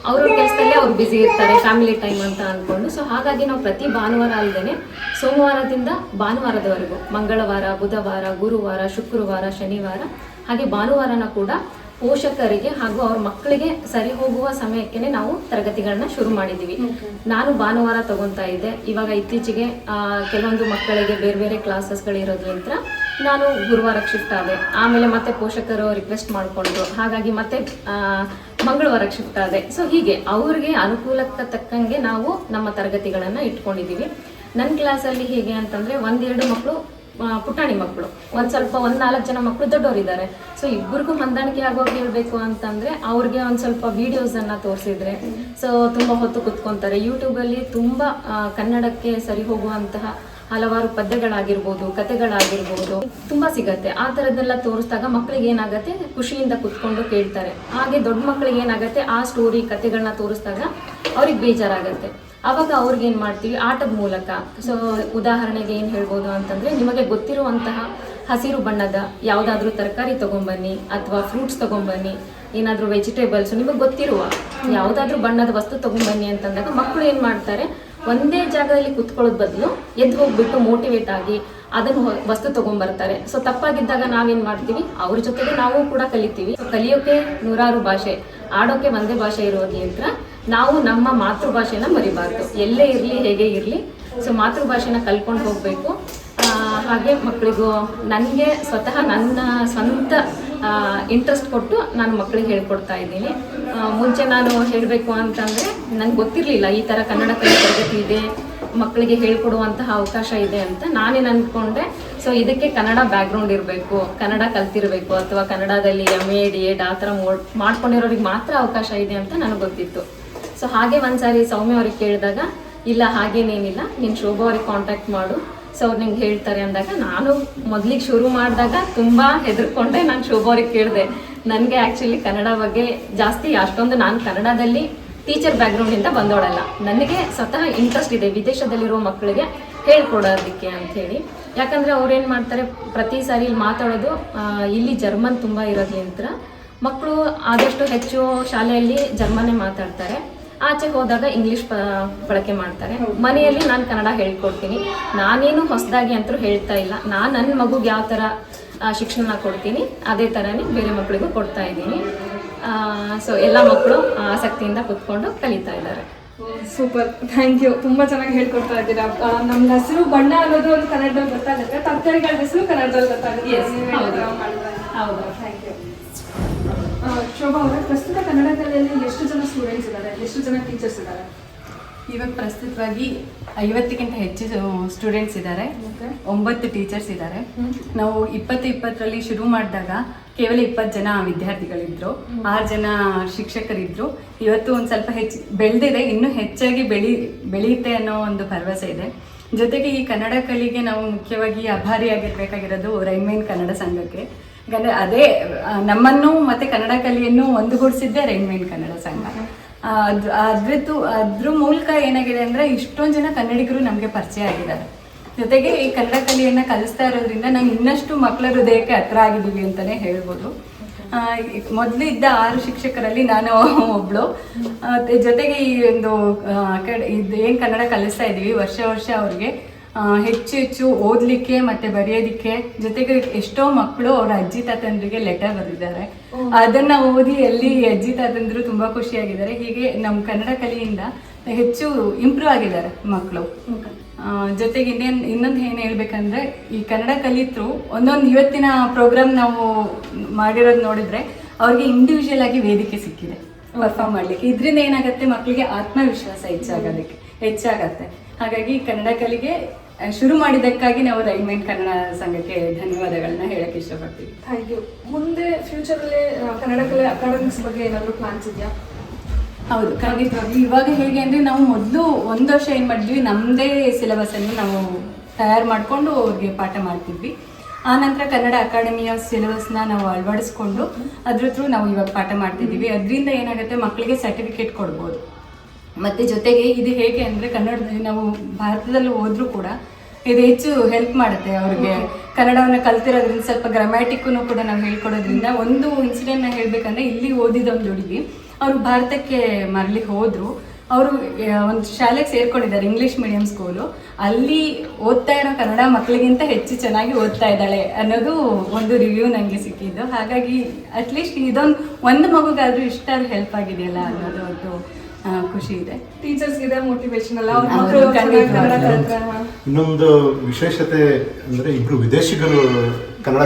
ಅವ್ರವ್ರ ಕೆಲಸದಲ್ಲೇ ಅವ್ರು ಬ್ಯುಸಿ ಇರ್ತಾರೆ ಫ್ಯಾಮಿಲಿ ಟೈಮ್ ಅಂತ ಅಂದ್ಕೊಂಡು ಸೊ ಹಾಗಾಗಿ ನಾವು ಪ್ರತಿ ಭಾನುವಾರ ಅಲ್ಲದೆ ಸೋಮವಾರದಿಂದ ಭಾನುವಾರದವರೆಗೂ ಮಂಗಳವಾರ ಬುಧವಾರ ಗುರುವಾರ ಶುಕ್ರವಾರ ಶನಿವಾರ ಹಾಗೆ ಭಾನುವಾರನ ಕೂಡ ಪೋಷಕರಿಗೆ ಹಾಗೂ ಅವ್ರ ಮಕ್ಕಳಿಗೆ ಸರಿ ಹೋಗುವ ಸಮಯಕ್ಕೆ ನಾವು ತರಗತಿಗಳನ್ನ ಶುರು ಮಾಡಿದ್ದೀವಿ. ನಾನು ಭಾನುವಾರ ತಗೊಂತಾ ಇದ್ದೆ. ಇವಾಗ ಇತ್ತೀಚೆಗೆ ಕೆಲವೊಂದು ಮಕ್ಕಳಿಗೆ ಬೇರೆ ಬೇರೆ ಕ್ಲಾಸಸ್ಗಳಿರೋದ್ರಿಂದ ನಾನು ಗುರುವಾರಕ್ಕೆ ಶಿಫ್ಟ್ ಆದೆ. ಆಮೇಲೆ ಮತ್ತೆ ಪೋಷಕರು ರಿಕ್ವೆಸ್ಟ್ ಮಾಡಿಕೊಂಡ್ರು. ಹಾಗಾಗಿ ಮತ್ತೆ ಮಂಗಳವಾರಕ್ಕೆ ಶಿಫ್ಟ್ ಆದೆ ಸೊ ಹೀಗೆ ಅವ್ರಿಗೆ ಅನುಕೂಲಕ್ಕೆ ತಕ್ಕಂಗೆ ನಾವು ನಮ್ಮ ತರಗತಿಗಳನ್ನು ಇಟ್ಕೊಂಡಿದ್ದೀವಿ ನನ್ನ ಕ್ಲಾಸಲ್ಲಿ ಹೇಗೆ ಅಂತಂದರೆ ಒಂದೆರಡು ಮಕ್ಕಳು ಪುಟಾಣಿ ಮಕ್ಕಳು ಒಂದು ಸ್ವಲ್ಪ ಒಂದು ನಾಲ್ಕು ಜನ ಮಕ್ಕಳು ದೊಡ್ಡವರಿದ್ದಾರೆ. ಸೊ ಇಬ್ಬರಿಗೂ ಹೊಂದಾಣಿಕೆ ಆಗೋಗಿ ಹೇಳಬೇಕು ಅಂತಂದರೆ ಅವ್ರಿಗೆ ಒಂದು ಸ್ವಲ್ಪ ವೀಡಿಯೋಸನ್ನು ತೋರಿಸಿದ್ರೆ ಸೊ ತುಂಬ ಹೊತ್ತು ಕೂತ್ಕೊತಾರೆ. ಯೂಟ್ಯೂಬಲ್ಲಿ ತುಂಬ ಕನ್ನಡಕ್ಕೆ ಸರಿ ಹೋಗುವಂತಹ ಹಲವಾರು ಪದ್ಯಗಳಾಗಿರ್ಬೋದು ಕತೆಗಳಾಗಿರ್ಬೋದು ತುಂಬ ಸಿಗತ್ತೆ. ಆ ಥರದ್ದೆಲ್ಲ ತೋರಿಸಿದಾಗ ಮಕ್ಕಳಿಗೆ ಏನಾಗುತ್ತೆ? ಖುಷಿಯಿಂದ ಕುತ್ಕೊಂಡು ಕೇಳ್ತಾರೆ. ಹಾಗೆ ದೊಡ್ಡ ಮಕ್ಕಳಿಗೆ ಏನಾಗುತ್ತೆ? ಆ ಸ್ಟೋರಿ ಕತೆಗಳನ್ನ ತೋರಿಸಿದಾಗ ಅವ್ರಿಗೆ ಬೇಜಾರಾಗತ್ತೆ. ಅವಾಗ ಅವ್ರಿಗೆ ಏನು ಮಾಡ್ತೀವಿ? ಆಟದ ಮೂಲಕ. ಸೊ ಉದಾಹರಣೆಗೆ ಏನು ಹೇಳ್ಬೋದು ಅಂತಂದರೆ, ನಿಮಗೆ ಗೊತ್ತಿರುವಂತಹ ಹಸಿರು ಬಣ್ಣದ ಯಾವುದಾದ್ರೂ ತರಕಾರಿ ತೊಗೊಂಬನ್ನಿ ಅಥವಾ ಫ್ರೂಟ್ಸ್ ತೊಗೊಂಬನ್ನಿ, ಏನಾದರೂ ವೆಜಿಟೇಬಲ್ಸ್ ನಿಮಗೆ ಗೊತ್ತಿರುವ ಯಾವುದಾದ್ರೂ ಬಣ್ಣದ ವಸ್ತು ತೊಗೊಂಬನ್ನಿ ಅಂತಂದಾಗ ಮಕ್ಕಳು ಏನು ಮಾಡ್ತಾರೆ? ಒಂದೇ ಜಾಗದಲ್ಲಿ ಕುತ್ಕೊಳ್ಳೋದ್ ಬದಲು ಎದ್ದು ಹೋಗ್ಬಿಟ್ಟು ಮೋಟಿವೇಟ್ ಆಗಿ ಅದನ್ನು ವಸ್ತು ತಗೊಂಡ್ಬರ್ತಾರೆ ಸೊ ತಪ್ಪಾಗಿದ್ದಾಗ ನಾವೇನ್ ಮಾಡ್ತೀವಿ? ಅವ್ರ ಜೊತೆಗೆ ನಾವು ಕೂಡ ಕಲಿತೀವಿ. ಕಲಿಯೋಕೆ ನೂರಾರು ಭಾಷೆ, ಆಡೋಕೆ ಒಂದೇ ಭಾಷೆ ಇರೋದ್ರಿಂದ ನಾವು ನಮ್ಮ ಮಾತೃಭಾಷೆನ ಮರಿಬಾರ್ದು. ಎಲ್ಲೇ ಇರಲಿ, ಹೇಗೆ ಇರಲಿ, ಸೊ, ಮಾತೃಭಾಷೆನ ಕಲ್ಕೊಂಡು ಹೋಗಬೇಕು. ಹಾಗೆ ಮಕ್ಕಳಿಗೂ ನನಗೆ ಸ್ವತಃ ನನ್ನ ಸ್ವಂತ ಇಂಟ್ರೆಸ್ಟ್ ಕೊಟ್ಟು ನಾನು ಮಕ್ಕಳಿಗೆ ಹೇಳ್ಕೊಡ್ತಾ ಇದ್ದೀನಿ. ಮುಂಚೆ ನಾನು ಹೇಳಬೇಕು ಅಂತಂದರೆ ನನಗೆ ಗೊತ್ತಿರಲಿಲ್ಲ ಈ ಥರ ಕನ್ನಡ ಕಲಿ ತರಗತಿ ಇದೆ ಮಕ್ಕಳಿಗೆ ಹೇಳ್ಕೊಡುವಂತಹ ಅವಕಾಶ ಇದೆ ಅಂತ ನಾನೇನು ಅಂದ್ಕೊಂಡೆ ಸೊ ಇದಕ್ಕೆ ಕನ್ನಡ ಬ್ಯಾಕ್ಗ್ರೌಂಡ್ ಇರಬೇಕು, ಕನ್ನಡ ಕಲ್ತಿರಬೇಕು ಅಥವಾ ಕನ್ನಡದಲ್ಲಿ ಎಂ ಎ ಡಿ ಎಡ್ ಆ ಥರ ಮಾಡ್ಕೊಂಡಿರೋರಿಗೆ ಮಾತ್ರ ಅವಕಾಶ ಇದೆ ಅಂತ ನನಗೆ ಗೊತ್ತಿತ್ತು. ಸೊ ಹಾಗೆ ಒಂದ್ಸಾರಿ ಸೌಮ್ಯ ಅವ್ರಿಗೆ ಕೇಳಿದಾಗ, ಇಲ್ಲ, ಹಾಗೇನೇನಿಲ್ಲ, ನೀನು ಶೋಭಾ ಅವ್ರಿಗೆ ಕಾಂಟ್ಯಾಕ್ಟ್ ಮಾಡು. ಸೊ ಅವ್ರು ನಿಂಗೆ ಹೇಳ್ತಾರೆ ಅಂದಾಗ, ನಾನು ಮೊದಲಿಗೆ ಶುರು ಮಾಡಿದಾಗ ತುಂಬ ಹೆದರ್ಕೊಂಡೆ ನಾನು ಶೋಭವ್ರಿಗೆ ಕೇಳಿದೆ. ನನಗೆ ಆ್ಯಕ್ಚುಲಿ ಕನ್ನಡ ಬಗ್ಗೆ ಜಾಸ್ತಿ ಅಷ್ಟೊಂದು ನಾನು ಕನ್ನಡದಲ್ಲಿ ಟೀಚರ್ ಬ್ಯಾಕ್ಗ್ರೌಂಡಿಂದ ಬಂದೋಳಲ್ಲ ನನಗೆ ಸ್ವತಃ ಇಂಟ್ರೆಸ್ಟ್ ಇದೆ ವಿದೇಶದಲ್ಲಿರೋ ಮಕ್ಕಳಿಗೆ ಹೇಳ್ಕೊಡೋದಕ್ಕೆ ಅಂಥೇಳಿ. ಯಾಕಂದರೆ ಅವ್ರೇನು ಮಾಡ್ತಾರೆ, ಪ್ರತಿ ಸಾರಿ ಇಲ್ಲಿ ಮಾತಾಡೋದು ಇಲ್ಲಿ ಜರ್ಮನ್ ತುಂಬ ಇರೋದ್ರಿಂದ ಮಕ್ಕಳು ಆದಷ್ಟು ಹೆಚ್ಚು ಶಾಲೆಯಲ್ಲಿ ಜರ್ಮನ್ನೇ ಮಾತಾಡ್ತಾರೆ. ಆಚೆ ಹೋದಾಗ ಇಂಗ್ಲಿಷ್ ಬಳಕೆ ಮಾಡ್ತಾರೆ. ಮನೆಯಲ್ಲಿ ನಾನು ಕನ್ನಡ ಹೇಳ್ಕೊಡ್ತೀನಿ. ನಾನೇನು ಹೊಸದಾಗಿ ಅಂತೂ ಹೇಳ್ತಾ ಇಲ್ಲ. ನಾನು ನನ್ನ ಮಗುಗೆ ಯಾವ ಥರ ಶಿಕ್ಷಣ ಕೊಡ್ತೀನಿ ಅದೇ ಥರನೇ ಬೇರೆ ಮಕ್ಕಳಿಗೂ ಕೊಡ್ತಾ ಇದ್ದೀನಿ. ಸೊ ಎಲ್ಲ ಮಕ್ಕಳು ಆಸಕ್ತಿಯಿಂದ ಕುತ್ಕೊಂಡು ಕಲಿತಾ ಇದ್ದಾರೆ. ಸೂಪರ್. ಥ್ಯಾಂಕ್ ಯು ತುಂಬಾ ಚೆನ್ನಾಗಿ ಹೇಳ್ಕೊಡ್ತಾ ಇದ್ದೀರಾ. ನಮ್ಮ ಹೆಸರು ಬಣ್ಣ ಅನ್ನೋದು ಒಂದು ಕನ್ನಡದಲ್ಲಿ ಗೊತ್ತಾಗುತ್ತೆ. ತರಕಾರಿಗಳ ಹೆಸರು ಕನ್ನಡದಲ್ಲಿ ಗೊತ್ತಾಗುತ್ತೆ. ಹೌದು. ಥ್ಯಾಂಕ್ ಯು ಶೋಭಾ ಅವರ ಪ್ರಸ್ತುತ ಕನ್ನಡ ಕಲೆಯಲ್ಲಿ ಎಷ್ಟು ಜನ ಸ್ಟೂಡೆಂಟ್ಸ್ ಇದ್ದಾರೆ ಎಷ್ಟು ಜನ ಟೀಚರ್ಸ್ ಇದ್ದಾರೆ? ಇವಾಗ ಪ್ರಸ್ತುತವಾಗಿ ಐವತ್ತಕ್ಕಿಂತ ಹೆಚ್ಚು ಸ್ಟೂಡೆಂಟ್ಸ್ ಇದ್ದಾರೆ. ಒಂಬತ್ತು ಟೀಚರ್ಸ್ ಇದ್ದಾರೆ. ನಾವು ಇಪ್ಪತ್ತು ಇಪ್ಪತ್ತರಲ್ಲಿ ಶುರು ಮಾಡಿದಾಗ ಕೇವಲ ಇಪ್ಪತ್ತು ಜನ ವಿದ್ಯಾರ್ಥಿಗಳಿದ್ರು ಆರು ಜನ ಶಿಕ್ಷಕರಿದ್ರು. ಇವತ್ತು ಒಂದು ಸ್ವಲ್ಪ ಹೆಚ್ಚು ಬೆಳೆದಿದೆ ಇನ್ನೂ ಹೆಚ್ಚಾಗಿ ಬೆಳಿ ಬೆಳೆಯುತ್ತೆ ಅನ್ನೋ ಒಂದು ಭರವಸೆ ಇದೆ. ಜೊತೆಗೆ ಈ ಕನ್ನಡ ಕಲಿಗೆ ನಾವು ಮುಖ್ಯವಾಗಿ ಆಭಾರಿಯಾಗಿರ್ಬೇಕಾಗಿರೋದು ರೈಮೇನ್ ಕನ್ನಡ ಸಂಘಕ್ಕೆ. ಯಾಕಂದರೆ ಅದೇ ನಮ್ಮನ್ನು ಮತ್ತೆ ಕನ್ನಡ ಕಲಿಯನ್ನು ಒಂದುಗೂಡಿಸಿದ್ದೇ ರೈಮೇನ್ ಕನ್ನಡ ಸಂಘ. ಅದ್- ಅದ್ರದ್ದು ಅದ್ರ ಮೂಲಕ ಏನಾಗಿದೆ ಅಂದ್ರೆ ಇಷ್ಟೊಂದು ಜನ ಕನ್ನಡಿಗರು ನಮಗೆ ಪರಿಚಯ ಆಗಿದ್ದಾರೆ. ಜೊತೆಗೆ ಈ ಕನ್ನಡ ಕಲಿಯನ್ನ ಕಲಿಸ್ತಾ ಇರೋದ್ರಿಂದ ನಾವು ಇನ್ನಷ್ಟು ಮಕ್ಕಳ ಹೃದಯಕ್ಕೆ ಹತ್ರ ಆಗಿದ್ದೀವಿ ಅಂತಾನೆ ಹೇಳ್ಬೋದು. ಮೊದ್ಲು ಇದ್ದ ಆರು ಶಿಕ್ಷಕರಲ್ಲಿ ನಾನು ಒಬ್ಳು. ಜೊತೆಗೆ ಈ ಒಂದು ಏನ್ ಕನ್ನಡ ಕಲಿಸ್ತಾ ಇದ್ದೀವಿ, ವರ್ಷ ವರ್ಷ ಅವ್ರಿಗೆ ಹೆಚ್ಚು ಹೆಚ್ಚು ಓದಲಿಕ್ಕೆ ಮತ್ತೆ ಬರೆಯೋದಿಕ್ಕೆ ಜೊತೆಗೆ ಎಷ್ಟೋ ಮಕ್ಕಳು ಅವ್ರ ಅಜ್ಜಿ ತಾತಂದ್ರಿಗೆ ಲೆಟರ್ ಬರೆದಿದ್ದಾರೆ. ಅದನ್ನ ಓದಿ ಎಲ್ಲಿ ಅಜ್ಜಿ ತಾತಂದ್ರು ತುಂಬಾ ಖುಷಿಯಾಗಿದ್ದಾರೆ. ಹೀಗೆ ನಮ್ಮ ಕನ್ನಡ ಕಲೆಯಿಂದ ಹೆಚ್ಚು ಇಂಪ್ರೂವ್ ಆಗಿದ್ದಾರೆ ಮಕ್ಕಳು. ಜೊತೆಗೆ ಇನ್ನೇನ್ ಇನ್ನೊಂದು ಏನು ಹೇಳ್ಬೇಕಂದ್ರೆ ಈ ಕನ್ನಡ ಕಲಿತರು ಒಂದೊಂದು ಇವತ್ತಿನ ಪ್ರೋಗ್ರಾಮ್ ನಾವು ಮಾಡಿರೋದು ನೋಡಿದ್ರೆ ಅವ್ರಿಗೆ ಇಂಡಿವಿಜುವಲ್ ಆಗಿ ವೇದಿಕೆ ಸಿಕ್ಕಿದೆ. ಪರ್ಫಾರ್ಮ್ ಮಾಡ್ಲಿಕ್ಕೆ. ಇದರಿಂದ ಏನಾಗುತ್ತೆ ಮಕ್ಕಳಿಗೆ ಆತ್ಮವಿಶ್ವಾಸ ಹೆಚ್ಚಾಗೋದಕ್ಕೆ ಹೆಚ್ಚಾಗತ್ತೆ. ಹಾಗಾಗಿ ಕನ್ನಡ ಕಲಿಗೆ ಶುರು ಮಾಡಿದ್ದಕ್ಕಾಗಿ ನಾವು ರೈಲ್ಮೈನ್ ಕನ್ನಡ ಸಂಘಕ್ಕೆ ಧನ್ಯವಾದಗಳನ್ನ ಹೇಳಕ್ಕೆ ಇಷ್ಟಪಡ್ತೀವಿ. ಥ್ಯಾಂಕ್ ಯು ಮುಂದೆ ಫ್ಯೂಚರಲ್ಲಿ ಕನ್ನಡ ಕಲೆ ಅಕಾಡೆಮಿಕ್ಸ್ ಬಗ್ಗೆ ಏನಾದರೂ ಪ್ಲಾನ್ಸ್ ಇದೆಯಾ? ಹೌದು ಖಂಡಿತವಾಗಿ ಇವಾಗ ಹೇಗೆ ಅಂದರೆ ನಾವು ಮೊದಲು ಒಂದು ವರ್ಷ ಏನು ಮಾಡಿದ್ವಿ ನಮ್ಮದೇ ಸಿಲೆಬಸನ್ನು ನಾವು ತಯಾರು ಮಾಡಿಕೊಂಡು ಅವ್ರಿಗೆ ಪಾಠ ಮಾಡ್ತಿದ್ವಿ. ಆ ನಂತರ ಕನ್ನಡ ಅಕಾಡೆಮಿಯ ಸಿಲೆಬಸ್ನ ನಾವು ಅಳವಡಿಸ್ಕೊಂಡು ಅದ್ರ ಥ್ರೂ ನಾವು ಇವಾಗ ಪಾಠ ಮಾಡ್ತಿದ್ದೀವಿ. ಅದರಿಂದ ಏನಾಗುತ್ತೆ ಮಕ್ಕಳಿಗೆ ಸರ್ಟಿಫಿಕೇಟ್ ಕೊಡ್ಬೋದು. ಮತ್ತೆ ಜೊತೆಗೆ ಇದು ಹೇಗೆ ಅಂದ್ರೆ ಕನ್ನಡದಲ್ಲಿ ನಾವು ಭಾರತದಲ್ಲಿ ಹೋದರೂ ಕೂಡ ಇದು ಹೆಚ್ಚು ಹೆಲ್ಪ್ ಮಾಡುತ್ತೆ ಅವ್ರಿಗೆ. ಕನ್ನಡವನ್ನು ಕಲ್ತಿರೋದ್ರಿಂದ ಸ್ವಲ್ಪ ಗ್ರಾಮ್ಯಾಟಿಕ್ಕೂ ಕೂಡ ನಾವು ಹೇಳ್ಕೊಡೋದ್ರಿಂದ ಒಂದು ಇನ್ಸಿಡೆಂಟ್ನ ಹೇಳ್ಬೇಕಂದ್ರೆ ಇಲ್ಲಿ ಓದಿದ ಒಂದು ಹುಡುಗಿ ಅವರು ಭಾರತಕ್ಕೆ ಮರಳಿ ಹೋದ್ರು. ಅವರು ಒಂದು ಶಾಲೆಗೆ ಸೇರ್ಕೊಂಡಿದ್ದಾರೆ ಇಂಗ್ಲಿಷ್ ಮೀಡಿಯಂ ಸ್ಕೂಲು ಅಲ್ಲಿ ಓದ್ತಾ ಇರೋ ಕನ್ನಡ ಮಕ್ಕಳಿಗಿಂತ ಹೆಚ್ಚು ಚೆನ್ನಾಗಿ ಓದ್ತಾ ಇದ್ದಾಳೆ ಅನ್ನೋದು ಒಂದು ರಿವ್ಯೂ ನನಗೆ ಸಿಕ್ಕಿದ್ದು. ಹಾಗಾಗಿ ಅಟ್ಲೀಸ್ಟ್ ಇದೊಂದು ಒಂದು ಮಗುಗಾದ್ರೂ ಇಷ್ಟಾದ್ರೂ ಹೆಲ್ಪ್ ಆಗಿದೆಯಲ್ಲ ಅನ್ನೋದು ಒಂದು ಖುಷಿ ಇದೆ. ಟೀಚರ್ಸ್ ಇದೆ ಮೋಟಿವೇಶನ್ ಅಲ್ಲ ಇನ್ನೊಂದು ವಿಶೇಷತೆ ಅಂದ್ರೆ ಇಬ್ರು ವಿದೇಶಿಗರು ಕನ್ನಡ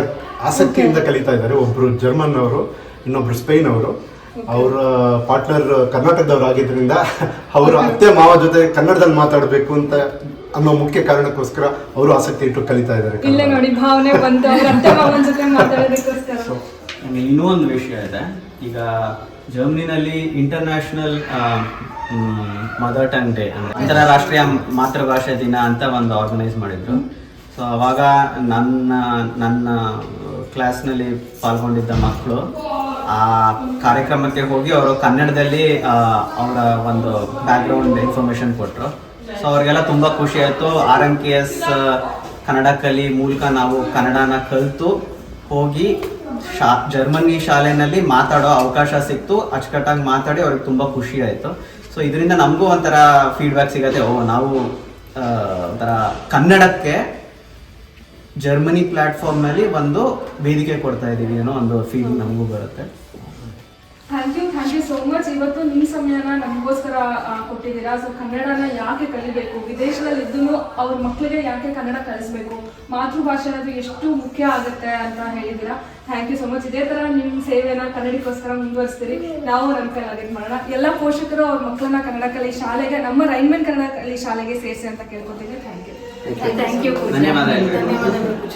ಆಸಕ್ತಿಯಿಂದ ಕಲಿತಾ ಇದ್ದಾರೆ. ಒಬ್ರು ಜರ್ಮನ್ ಅವರು ಇನ್ನೊಬ್ರು ಸ್ಪೇನ್ ಅವರು. ಅವರ ಪಾರ್ಟ್ನರ್ ಕರ್ನಾಟಕದವ್ರು ಆಗಿದ್ರಿಂದ ಅವರ ಅತ್ತೆ ಮಾವ ಜೊತೆ ಕನ್ನಡದಲ್ಲಿ ಮಾತಾಡಬೇಕು ಅಂತ ಅನ್ನೋ ಮುಖ್ಯ ಕಾರಣಕ್ಕೋಸ್ಕರ ಅವರು ಆಸಕ್ತಿ ಇಟ್ಟು ಕಲಿತಾ ಇದ್ದಾರೆ ಇಲ್ಲೇ ನೋಡಿ ಭಾವನೆ ಬಂತು. ಅವ್ರ ಅತ್ತೆ ಮಾವನ ಜೊತೆ ಮಾತಾಡೋದಕ್ಕೋಸ್ಕರ. ಇನ್ನೂ ಒಂದು ವಿಷಯ ಇದೆ. ಈಗ ಜರ್ಮನಿನಲ್ಲಿ ಇಂಟರ್ನ್ಯಾಷನಲ್ ಮದರ್ ಟಂಗ್ ಡೇ ಅಂದರೆ ಅಂತಾರಾಷ್ಟ್ರೀಯ ಮಾತೃಭಾಷೆ ದಿನ ಅಂತ ಒಂದು ಆರ್ಗನೈಸ್ ಮಾಡಿದ್ರು. ಸೊ ಅವಾಗ ನನ್ನ ನನ್ನ ಕ್ಲಾಸ್ನಲ್ಲಿ ಪಾಲ್ಗೊಂಡಿದ್ದ ಮಕ್ಕಳು ಆ ಕಾರ್ಯಕ್ರಮಕ್ಕೆ ಹೋಗಿ ಅವರು ಕನ್ನಡದಲ್ಲಿ ಅವರ ಒಂದು ಬ್ಯಾಕ್ಗ್ರೌಂಡ್ ಇನ್ಫಾರ್ಮೇಶನ್ ಕೊಟ್ಟರು ಸೊ ಅವ್ರಿಗೆಲ್ಲ ತುಂಬ ಖುಷಿ ಆಯಿತು. R M K S Kannada Kali ಮೂಲಕ ನಾವು ಕನ್ನಡನ ಕಲಿತು ಹೋಗಿ ಶಾ, ಜರ್ಮನಿ ಶಾಲೆಯಲ್ಲಿ ಮಾತಾಡೋ ಅವಕಾಶ ಸಿಕ್ತು, ಅಚ್ಚುಕಟ್ಟಾಗಿ ಮಾತಾಡಿ ಅವ್ರಿಗೆ ತುಂಬ ಖುಷಿ ಆಯಿತು. ಸೊ ಇದರಿಂದ ನಮಗೂ ಒಂಥರ ಫೀಡ್ಬ್ಯಾಕ್ ಸಿಗತ್ತೆ, ಓ, ನಾವು ಒಂಥರ ಕನ್ನಡಕ್ಕೆ ಜರ್ಮನಿ ಪ್ಲ್ಯಾಟ್ಫಾರ್ಮ್ನಲ್ಲಿ ಒಂದು ವೇದಿಕೆ ಕೊಡ್ತಾ ಇದ್ದೀವಿ ಅನ್ನೋ ಒಂದು ಫೀಲಿಂಗ್ ನಮಗೂ ಬರುತ್ತೆ. ಸೋ ಮಚ್ ಇವತ್ತು ನಿಮ್ಮ ಸಮಯನ ನಮಗೋಸ್ಕರ ಕೊಟ್ಟಿದ್ದೀರಾ. ಸೊ ಕನ್ನಡನ ಯಾಕೆ ಕಲಿಬೇಕು? ವಿದೇಶದಲ್ಲಿ ಇದ್ದು ಅವ್ರ ಮಕ್ಕಳಿಗೆ ಯಾಕೆ ಕನ್ನಡ ಕಲಿಸ್ಬೇಕು? ಮಾತೃಭಾಷೆ ಅನ್ನೋದು ಎಷ್ಟು ಮುಖ್ಯ ಆಗುತ್ತೆ ಅಂತ ಹೇಳಿದ್ದೀರಾ. ಥ್ಯಾಂಕ್ ಯು ಸೊ ಮಚ್ ಇದೇ ಥರ ನಿಮ್ಮ ಸೇವೆನ ಕನ್ನಡಕ್ಕೋಸ್ಕರ ಮುಂದುವರಿಸ್ತೀರಿ. ನಾವು ನಮ್ಮ ಕೈಲಾಗಿ ಮಾಡೋಣ. ಎಲ್ಲ ಪೋಷಕರು ಅವ್ರ ಮಕ್ಕಳನ್ನ ಕನ್ನಡ ಕಲಿ ಶಾಲೆಗೆ ನಮ್ಮ ರೈನ್ಮೆನ್ ಕನ್ನಡ ಕಲಿ ಶಾಲೆಗೆ ಸೇರಿಸಿ ಅಂತ ಕೇಳ್ಕೊತೀನಿ. Thank you thank you. ಧನ್ಯವಾದಗಳು.